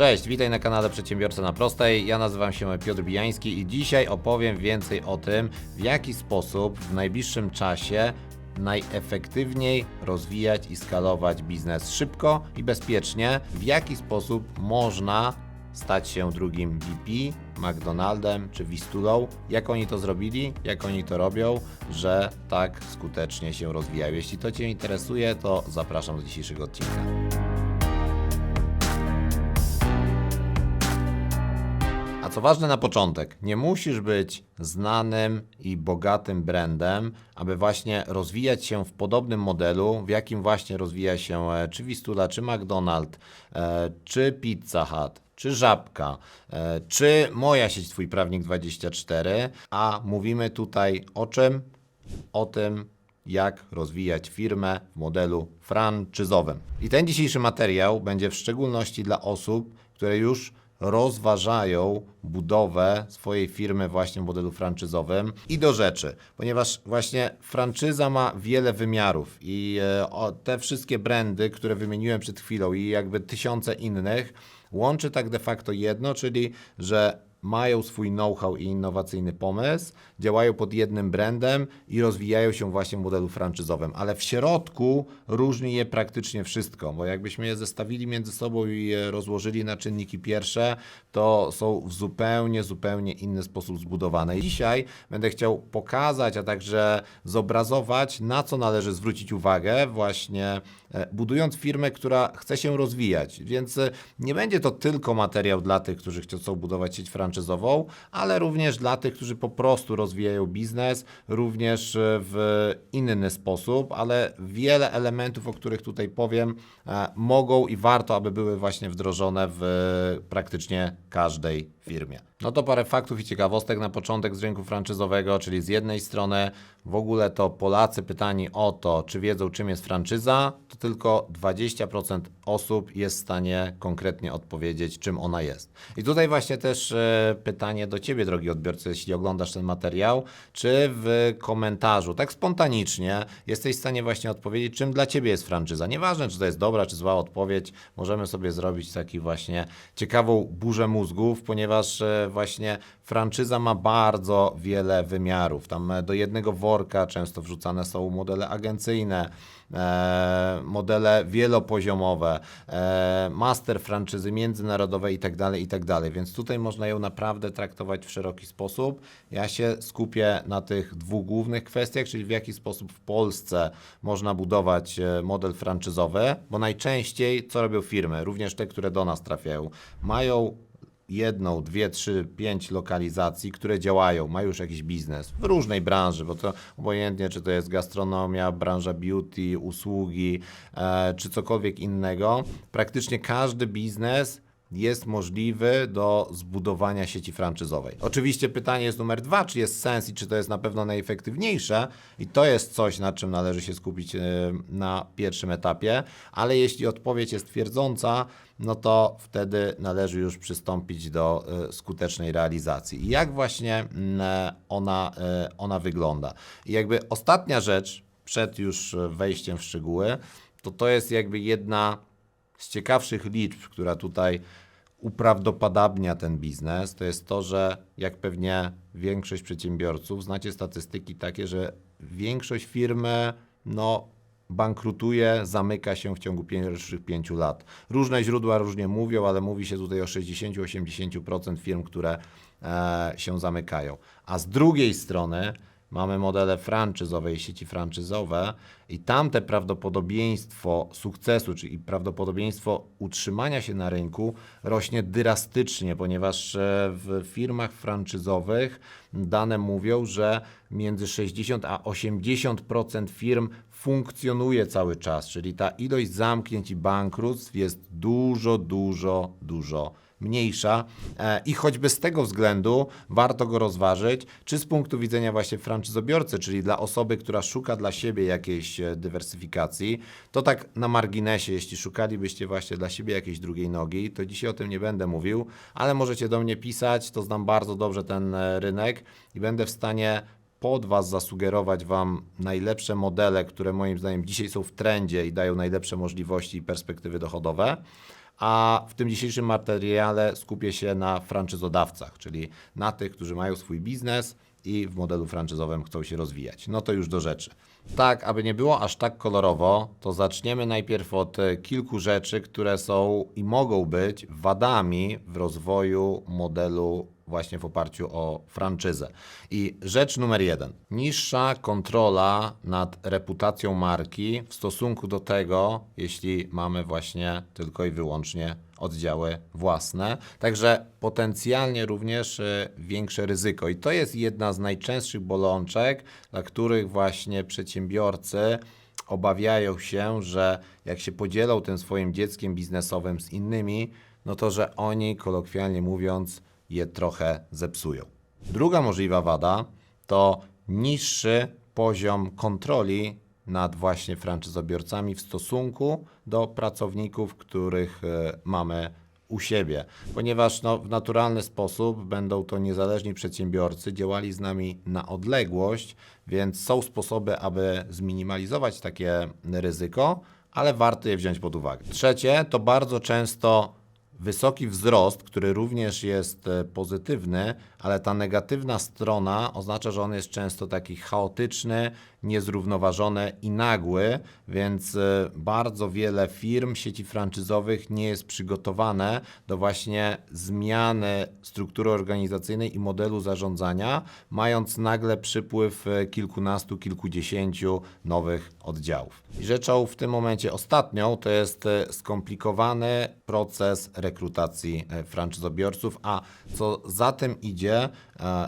Cześć, witaj na kanale Przedsiębiorca na Prostej. Ja nazywam się Piotr Bijański i dzisiaj opowiem więcej o tym, w jaki sposób w najbliższym czasie najefektywniej rozwijać i skalować biznes szybko i bezpiecznie, w jaki sposób można stać się drugim VP, McDonaldem czy Wistulą, jak oni to zrobili, jak oni to robią, że tak skutecznie się rozwijają. Jeśli to Cię interesuje, to zapraszam do dzisiejszego odcinka. Co ważne na początek, nie musisz być znanym i bogatym brandem, aby właśnie rozwijać się w podobnym modelu, w jakim właśnie rozwija się e, czy Wistula, czy McDonald's, e, czy Pizza Hut, czy Żabka, e, czy moja sieć Twój Prawnik 24, a mówimy tutaj o czym? O tym, jak rozwijać firmę w modelu franczyzowym. I ten dzisiejszy materiał będzie w szczególności dla osób, które już rozważają budowę swojej firmy właśnie w modelu franczyzowym. I do rzeczy, ponieważ właśnie franczyza ma wiele wymiarów i e, te wszystkie brandy, które wymieniłem przed chwilą i jakby tysiące innych, łączy tak de facto jedno, czyli że mają swój know-how i innowacyjny pomysł, działają pod jednym brandem i rozwijają się właśnie w modelu franczyzowym, ale w środku różni je praktycznie wszystko, bo jakbyśmy je zestawili między sobą i je rozłożyli na czynniki pierwsze, to są w zupełnie, zupełnie inny sposób zbudowane. I dzisiaj będę chciał pokazać, a także zobrazować, na co należy zwrócić uwagę właśnie e, budując firmę, która chce się rozwijać. Więc e, nie będzie to tylko materiał dla tych, którzy chcą budować sieć franczyzową, ale również dla tych, którzy po prostu rozwijają biznes, również e, w inny sposób, ale wiele elementów, o których tutaj powiem, e, mogą i warto, aby były właśnie wdrożone w praktycznie każdej firmie. No to parę faktów i ciekawostek na początek z rynku franczyzowego, czyli z jednej strony w ogóle to Polacy pytani o to, czy wiedzą czym jest franczyza, to tylko 20% osób jest w stanie konkretnie odpowiedzieć, czym ona jest. I tutaj właśnie też e, pytanie do Ciebie, drogi odbiorcy, jeśli oglądasz ten materiał, czy w komentarzu, tak spontanicznie, jesteś w stanie właśnie odpowiedzieć, czym dla Ciebie jest franczyza. Nieważne, czy to jest dobra, czy zła odpowiedź, możemy sobie zrobić taki właśnie ciekawą burzę mózgów, ponieważ e, właśnie franczyza ma bardzo wiele wymiarów. Tam e, do jednego worka często wrzucane są modele agencyjne, e, modele wielopoziomowe, e, master franczyzy międzynarodowe itd., itd. Więc tutaj można ją naprawdę traktować w szeroki sposób. Ja się skupię na tych dwóch głównych kwestiach, czyli w jaki sposób w Polsce można budować model franczyzowy, bo najczęściej co robią firmy, również te, które do nas trafiają, mają jedną, dwie, trzy, pięć lokalizacji, które działają, mają już jakiś biznes w różnej branży, bo to obojętnie, czy to jest gastronomia, branża beauty, usługi, e, czy cokolwiek innego, praktycznie każdy biznes jest możliwy do zbudowania sieci franczyzowej. Oczywiście pytanie jest numer dwa, czy jest sens i czy to jest na pewno najefektywniejsze i to jest coś, na czym należy się skupić e, na pierwszym etapie, ale jeśli odpowiedź jest twierdząca, no to wtedy należy już przystąpić do e, skutecznej realizacji. I jak właśnie mm, ona, e, ona wygląda? I jakby ostatnia rzecz, przed już wejściem w szczegóły, to to jest jakby jedna z ciekawszych liczb, która tutaj uprawdopodobnia ten biznes, to jest to, że jak pewnie większość przedsiębiorców, znacie statystyki takie, że większość firmy no, bankrutuje, zamyka się w ciągu pierwszych pięciu lat. Różne źródła różnie mówią, ale mówi się tutaj o 60-80% firm, które e, się zamykają. A z drugiej strony mamy modele franczyzowe i sieci franczyzowe i tamte prawdopodobieństwo sukcesu, czyli prawdopodobieństwo utrzymania się na rynku rośnie drastycznie, ponieważ e, w firmach franczyzowych dane mówią, że między 60 a 80% firm funkcjonuje cały czas, czyli ta ilość zamknięć i bankructw jest dużo, dużo, dużo mniejsza e, i choćby z tego względu warto go rozważyć, czy z punktu widzenia właśnie franczyzobiorcy, czyli dla osoby, która szuka dla siebie jakiejś e, dywersyfikacji, to tak na marginesie, jeśli szukalibyście właśnie dla siebie jakiejś drugiej nogi, to dzisiaj o tym nie będę mówił, ale możecie do mnie pisać, to znam bardzo dobrze ten e, rynek i będę w stanie pod Was zasugerować Wam najlepsze modele, które moim zdaniem dzisiaj są w trendzie i dają najlepsze możliwości i perspektywy dochodowe a w tym dzisiejszym materiale skupię się na franczyzodawcach, czyli na tych, którzy mają swój biznes i w modelu franczyzowym chcą się rozwijać. No to już do rzeczy. Tak, aby nie było aż tak kolorowo, to zaczniemy najpierw od kilku rzeczy, które są i mogą być wadami w rozwoju modelu właśnie w oparciu o franczyzę. I rzecz numer jeden. Niższa kontrola nad reputacją marki w stosunku do tego, jeśli mamy właśnie tylko i wyłącznie oddziały własne. Także potencjalnie również e, większe ryzyko. I to jest jedna z najczęstszych bolączek, dla których właśnie przedsiębiorcy obawiają się, że jak się podzielą tym swoim dzieckiem biznesowym z innymi, no to że oni, kolokwialnie mówiąc, je trochę zepsują. Druga możliwa wada to niższy poziom kontroli nad właśnie franczyzobiorcami w stosunku do pracowników, których e, mamy u siebie, ponieważ no, w naturalny sposób będą to niezależni przedsiębiorcy, działali z nami na odległość, więc są sposoby, aby zminimalizować takie ryzyko, ale warto je wziąć pod uwagę. Trzecie to bardzo często wysoki wzrost, który również jest e, pozytywny, ale ta negatywna strona oznacza, że on jest często taki chaotyczny, niezrównoważony i nagły, więc e, bardzo wiele firm, sieci franczyzowych nie jest przygotowane do właśnie zmiany struktury organizacyjnej i modelu zarządzania, mając nagle przypływ e, kilkunastu, kilkudziesięciu nowych oddziałów. I rzeczą w tym momencie ostatnią to jest e, skomplikowany proces rekrutacji franczyzobiorców, a co za tym idzie, e,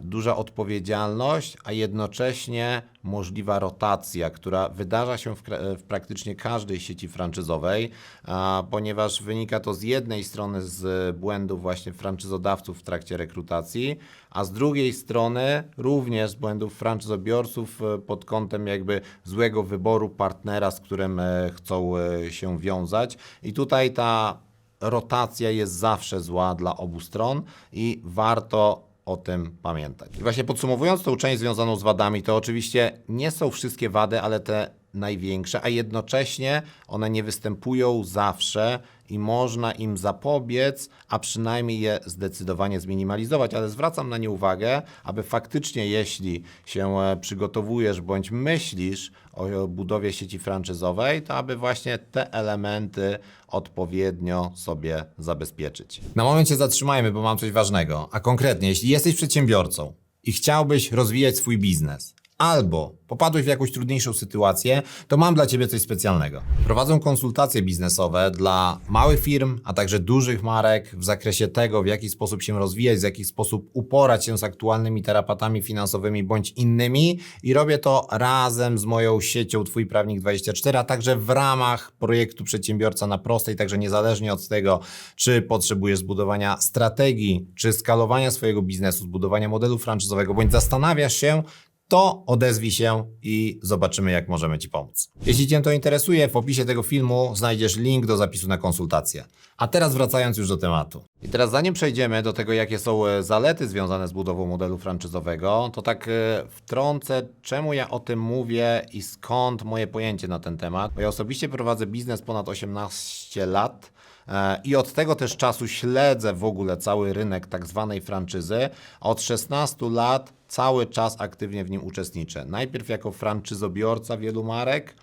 duża odpowiedzialność, a jednocześnie możliwa rotacja, która wydarza się w, kra- w praktycznie każdej sieci franczyzowej, a, ponieważ wynika to z jednej strony z błędów właśnie franczyzodawców w trakcie rekrutacji, a z drugiej strony również z błędów franczyzobiorców e, pod kątem jakby złego wyboru partnera, z którym e, chcą e, się wiązać. I tutaj ta rotacja jest zawsze zła dla obu stron i warto o tym pamiętać. I właśnie podsumowując tą część związaną z wadami, to oczywiście nie są wszystkie wady, ale te największe, a jednocześnie one nie występują zawsze i można im zapobiec, a przynajmniej je zdecydowanie zminimalizować, ale zwracam na nie uwagę, aby faktycznie jeśli się e, przygotowujesz bądź myślisz o budowie sieci franczyzowej, to aby właśnie te elementy odpowiednio sobie zabezpieczyć. Na moment się zatrzymajmy, bo mam coś ważnego. A konkretnie, jeśli jesteś przedsiębiorcą i chciałbyś rozwijać swój biznes, albo popadłeś w jakąś trudniejszą sytuację, to mam dla Ciebie coś specjalnego. Prowadzę konsultacje biznesowe dla małych firm, a także dużych marek w zakresie tego, w jaki sposób się rozwijać, w jaki sposób uporać się z aktualnymi tarapatami finansowymi bądź innymi i robię to razem z moją siecią Twój Prawnik 24, a także w ramach projektu Przedsiębiorca na prostej, także niezależnie od tego, czy potrzebujesz zbudowania strategii, czy skalowania swojego biznesu, zbudowania modelu franczyzowego, bądź zastanawiasz się, to odezwij się i zobaczymy, jak możemy Ci pomóc. Jeśli Cię to interesuje, w opisie tego filmu znajdziesz link do zapisu na konsultację. A teraz wracając już do tematu. I teraz zanim przejdziemy do tego, jakie są e, zalety związane z budową modelu franczyzowego, to tak e, wtrącę, czemu ja o tym mówię i skąd moje pojęcie na ten temat. Bo ja osobiście prowadzę biznes ponad 18 lat. E, I od tego też czasu śledzę w ogóle cały rynek tak zwanej franczyzy. Od 16 lat cały czas aktywnie w nim uczestniczę. Najpierw jako franczyzobiorca wielu marek,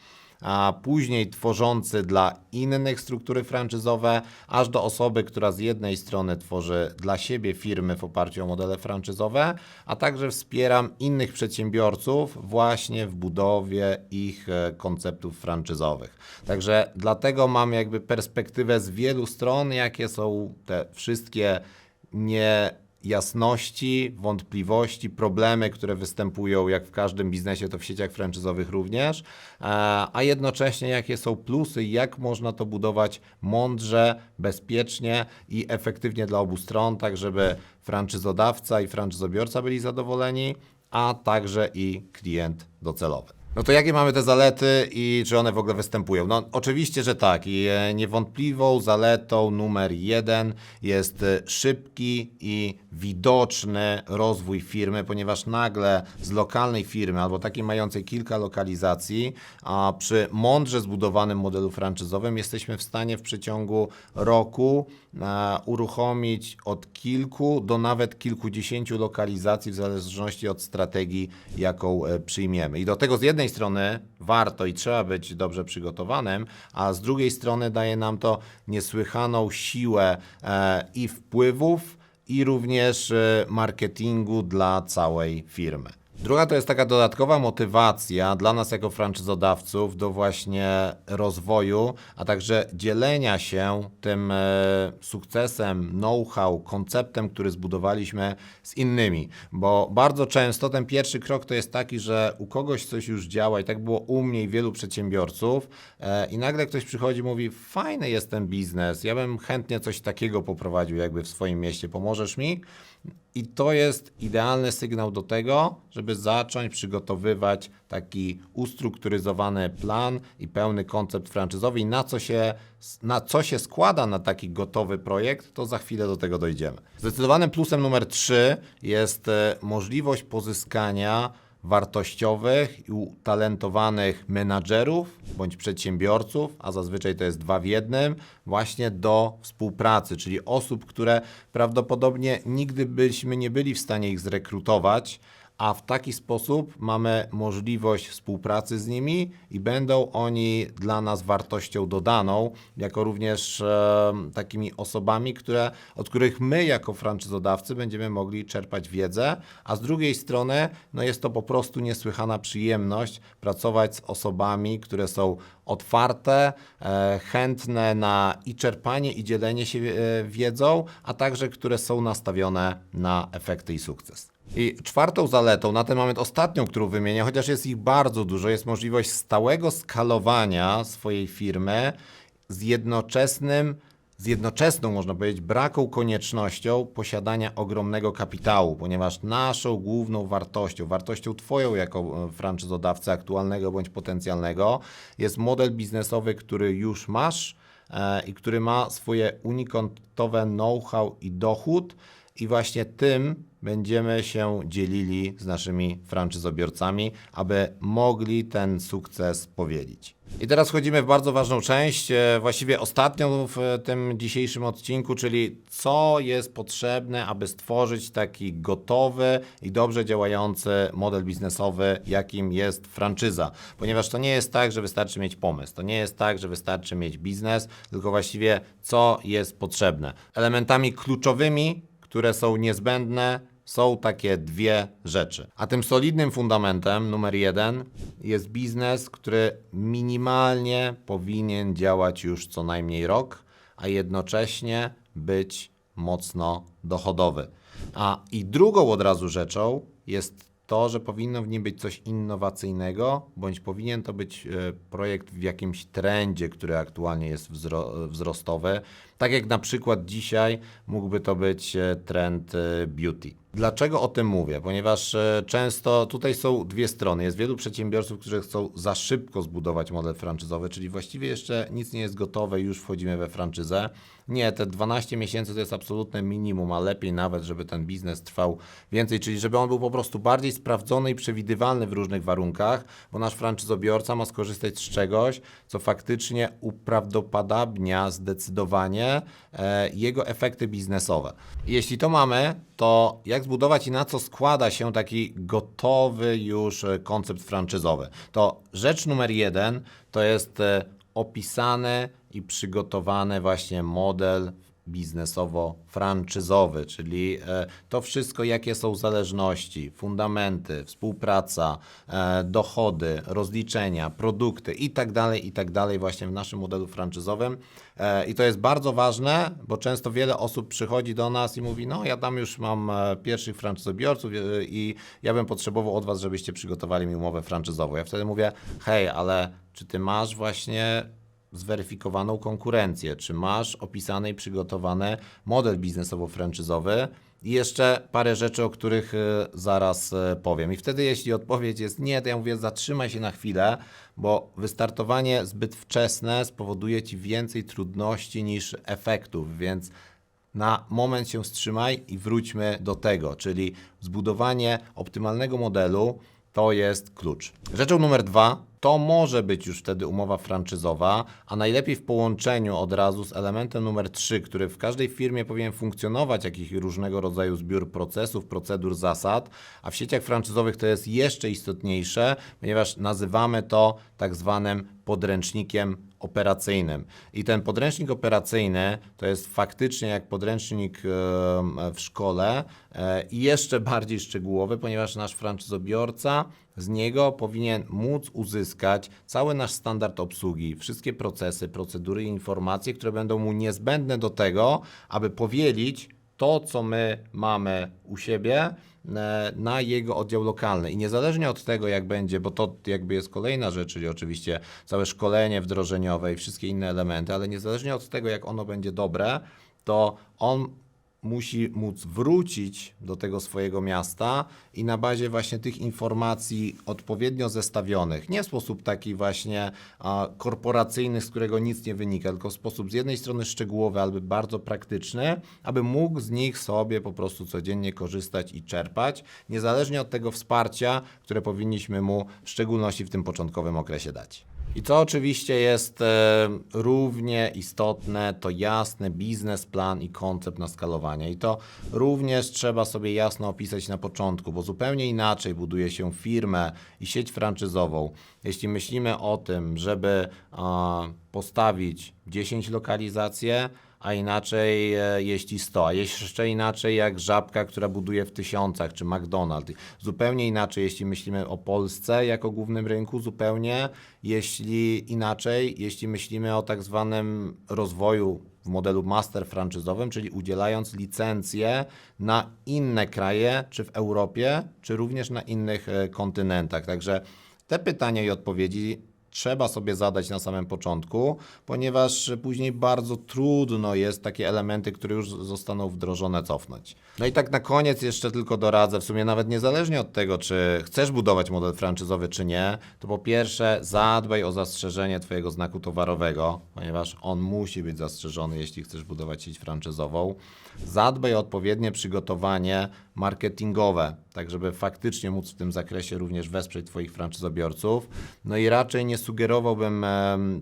a później tworzący dla innych struktury franczyzowe, aż do osoby, która z jednej strony tworzy dla siebie firmy w oparciu o modele franczyzowe, a także wspieram innych przedsiębiorców właśnie w budowie ich e, konceptów franczyzowych. Także dlatego mam jakby perspektywę z wielu stron, jakie są te wszystkie nie jasności, wątpliwości, problemy, które występują jak w każdym biznesie, to w sieciach franczyzowych również, e, a jednocześnie jakie są plusy, jak można to budować mądrze, bezpiecznie i efektywnie dla obu stron, tak żeby franczyzodawca i franczyzobiorca byli zadowoleni, a także i klient docelowy. No to jakie mamy te zalety i czy one w ogóle występują? No oczywiście, że tak. I e, niewątpliwą zaletą numer jeden jest e, szybki i widoczny rozwój firmy, ponieważ nagle z lokalnej firmy albo takiej mającej kilka lokalizacji, a przy mądrze zbudowanym modelu franczyzowym jesteśmy w stanie w przeciągu roku e, uruchomić od kilku do nawet kilkudziesięciu lokalizacji w zależności od strategii, jaką przyjmiemy. I do tego z jednej strony warto i trzeba być dobrze przygotowanym, a z drugiej strony daje nam to niesłychaną siłę e, i wpływów, i również e, marketingu dla całej firmy. Druga to jest taka dodatkowa motywacja dla nas jako franczyzodawców do właśnie rozwoju, a także dzielenia się tym e, sukcesem, know-how, konceptem, który zbudowaliśmy z innymi. Bo bardzo często ten pierwszy krok to jest taki, że u kogoś coś już działa i tak było u mnie i wielu przedsiębiorców e, i nagle ktoś przychodzi i mówi fajny jest ten biznes, ja bym chętnie coś takiego poprowadził jakby w swoim mieście, pomożesz mi? I to jest idealny sygnał do tego, żeby zacząć przygotowywać taki ustrukturyzowany plan i pełny koncept franczyzowy. I na co się, na co się składa na taki gotowy projekt, to za chwilę do tego dojdziemy. Zdecydowanym plusem numer 3 jest e, możliwość pozyskania wartościowych i utalentowanych menadżerów bądź przedsiębiorców, a zazwyczaj to jest dwa w jednym, właśnie do współpracy, czyli osób, które prawdopodobnie nigdy byśmy nie byli w stanie ich zrekrutować, a w taki sposób mamy możliwość współpracy z nimi i będą oni dla nas wartością dodaną, jako również e, takimi osobami, które, od których my jako franczyzodawcy będziemy mogli czerpać wiedzę, a z drugiej strony no jest to po prostu niesłychana przyjemność pracować z osobami, które są otwarte, e, chętne na i czerpanie i dzielenie się e, wiedzą, a także które są nastawione na efekty i sukces. I czwartą zaletą, na ten moment ostatnią, którą wymienię, chociaż jest ich bardzo dużo, jest możliwość stałego skalowania swojej firmy z jednoczesnym, z jednoczesną, można powiedzieć, braką koniecznością posiadania ogromnego kapitału, ponieważ naszą główną wartością, wartością Twoją jako e, franczyzodawcy aktualnego bądź potencjalnego, jest model biznesowy, który już masz e, i który ma swoje unikatowe know-how i dochód, i właśnie tym będziemy się dzielili z naszymi franczyzobiorcami, aby mogli ten sukces powielić. I teraz wchodzimy w bardzo ważną część, e, właściwie ostatnią w tym dzisiejszym odcinku, czyli co jest potrzebne, aby stworzyć taki gotowy i dobrze działający model biznesowy, jakim jest franczyza. Ponieważ to nie jest tak, że wystarczy mieć pomysł, to nie jest tak, że wystarczy mieć biznes, tylko właściwie co jest potrzebne. Elementami kluczowymi które są niezbędne, są takie dwie rzeczy. A tym solidnym fundamentem numer jeden jest biznes, który minimalnie powinien działać już co najmniej rok, a jednocześnie być mocno dochodowy. A i drugą od razu rzeczą jest to, że powinno w nim być coś innowacyjnego, bądź powinien to być e, projekt w jakimś trendzie, który aktualnie jest wzro wzrostowy. Tak jak na przykład dzisiaj mógłby to być e, trend e, beauty. Dlaczego o tym mówię? Ponieważ często tutaj są dwie strony. Jest wielu przedsiębiorców, którzy chcą za szybko zbudować model franczyzowy, czyli właściwie jeszcze nic nie jest gotowe już wchodzimy we franczyzę. Nie, te 12 miesięcy to jest absolutne minimum, a lepiej nawet, żeby ten biznes trwał więcej, czyli żeby on był po prostu bardziej sprawdzony i przewidywalny w różnych warunkach, bo nasz franczyzobiorca ma skorzystać z czegoś, co faktycznie uprawdopodobnia zdecydowanie e, jego efekty biznesowe. Jeśli to mamy, to jak zbudować i na co składa się taki gotowy już e, koncept franczyzowy? To rzecz numer jeden to jest e, opisany i przygotowany właśnie model biznesowo-franczyzowy, czyli e, to wszystko, jakie są zależności, fundamenty, współpraca, e, dochody, rozliczenia, produkty i tak dalej, i tak właśnie w naszym modelu franczyzowym. E, I to jest bardzo ważne, bo często wiele osób przychodzi do nas i mówi, no ja tam już mam pierwszych franczyzobiorców i ja bym potrzebował od Was, żebyście przygotowali mi umowę franczyzową. Ja wtedy mówię, hej, ale czy Ty masz właśnie zweryfikowaną konkurencję, czy masz opisany i przygotowany model biznesowo-franczyzowy i jeszcze parę rzeczy, o których y, zaraz y, powiem. I wtedy, jeśli odpowiedź jest nie, to ja mówię, zatrzymaj się na chwilę, bo wystartowanie zbyt wczesne spowoduje ci więcej trudności niż efektów, więc na moment się wstrzymaj i wróćmy do tego, czyli zbudowanie optymalnego modelu to jest klucz. Rzeczą numer dwa to może być już wtedy umowa franczyzowa, a najlepiej w połączeniu od razu z elementem numer 3, który w każdej firmie powinien funkcjonować, jakiś różnego rodzaju zbiór procesów, procedur, zasad, a w sieciach franczyzowych to jest jeszcze istotniejsze, ponieważ nazywamy to tak zwanym podręcznikiem operacyjnym. I ten podręcznik operacyjny to jest faktycznie jak podręcznik w szkole e, i jeszcze bardziej szczegółowy, ponieważ nasz franczyzobiorca z niego powinien móc uzyskać cały nasz standard obsługi, wszystkie procesy, procedury i informacje, które będą mu niezbędne do tego, aby powielić to, co my mamy u siebie, e, na jego oddział lokalny. I niezależnie od tego, jak będzie, bo to jakby jest kolejna rzecz, czyli oczywiście całe szkolenie wdrożeniowe i wszystkie inne elementy, ale niezależnie od tego, jak ono będzie dobre, to on musi móc wrócić do tego swojego miasta i na bazie właśnie tych informacji odpowiednio zestawionych, nie w sposób taki właśnie a, korporacyjny, z którego nic nie wynika, tylko w sposób z jednej strony szczegółowy, ale bardzo praktyczny, aby mógł z nich sobie po prostu codziennie korzystać i czerpać, niezależnie od tego wsparcia, które powinniśmy mu w szczególności w tym początkowym okresie dać. I co oczywiście jest e, równie istotne, to jasny biznesplan i koncept na skalowanie. I to również trzeba sobie jasno opisać na początku, bo zupełnie inaczej buduje się firmę i sieć franczyzową. Jeśli myślimy o tym, żeby postawić 10 lokalizacje, a inaczej e, jeśli 100, a jeszcze inaczej jak żabka, która buduje w tysiącach, czy McDonald's. Zupełnie inaczej, jeśli myślimy o Polsce jako głównym rynku, zupełnie jeśli inaczej, jeśli myślimy o tak zwanym rozwoju w modelu master franczyzowym, czyli udzielając licencje na inne kraje, czy w Europie, czy również na innych e, kontynentach. Także te pytania i odpowiedzi trzeba sobie zadać na samym początku, ponieważ później bardzo trudno jest takie elementy, które już zostaną wdrożone, cofnąć. No i tak na koniec jeszcze tylko doradzę, w sumie nawet niezależnie od tego, czy chcesz budować model franczyzowy, czy nie, to po pierwsze zadbaj o zastrzeżenie Twojego znaku towarowego, ponieważ on musi być zastrzeżony, jeśli chcesz budować sieć franczyzową. Zadbaj o odpowiednie przygotowanie marketingowe, tak żeby faktycznie móc w tym zakresie również wesprzeć Twoich franczyzobiorców. No i raczej nie sugerowałbym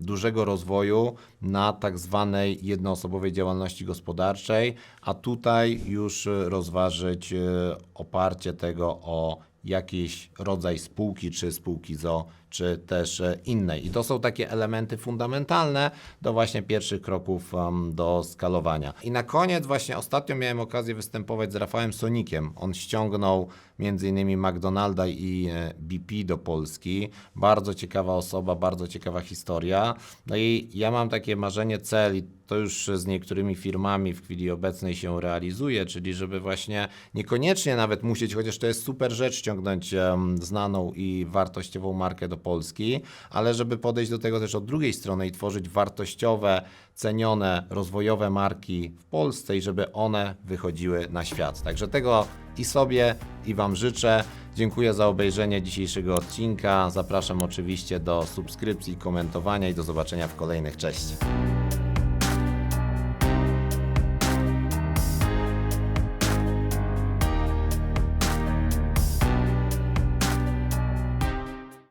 dużego rozwoju na tak zwanej jednoosobowej działalności gospodarczej, a tutaj już rozważyć e, oparcie tego o jakiś rodzaj spółki, czy spółki ZO, czy też e, innej. I to są takie elementy fundamentalne do właśnie pierwszych kroków do skalowania. I na koniec właśnie ostatnio miałem okazję występować z Rafałem Sonikiem. On ściągnął innymi McDonalda i e, BP do Polski. Bardzo ciekawa osoba, bardzo ciekawa historia. No i ja mam takie marzenie, cel i to już z niektórymi firmami w chwili obecnej się realizuje, czyli żeby właśnie niekoniecznie nawet musieć, chociaż to jest super rzecz, ściągnąć znaną i wartościową markę do Polski, ale żeby podejść do tego też od drugiej strony i tworzyć wartościowe, cenione, rozwojowe marki w Polsce i żeby one wychodziły na świat. Także tego i sobie, i Wam życzę. Dziękuję za obejrzenie dzisiejszego odcinka. Zapraszam oczywiście do subskrypcji, komentowania i do zobaczenia w kolejnych. Cześć!